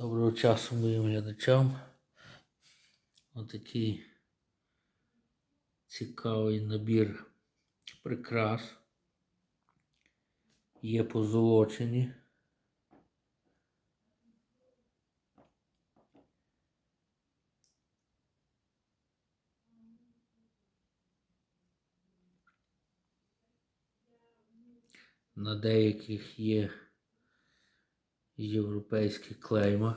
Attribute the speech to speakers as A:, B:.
A: Доброго часу моїм глядачам. Отакий цікавий набір прикрас. Є позолочені. На деяких є європейські клейма.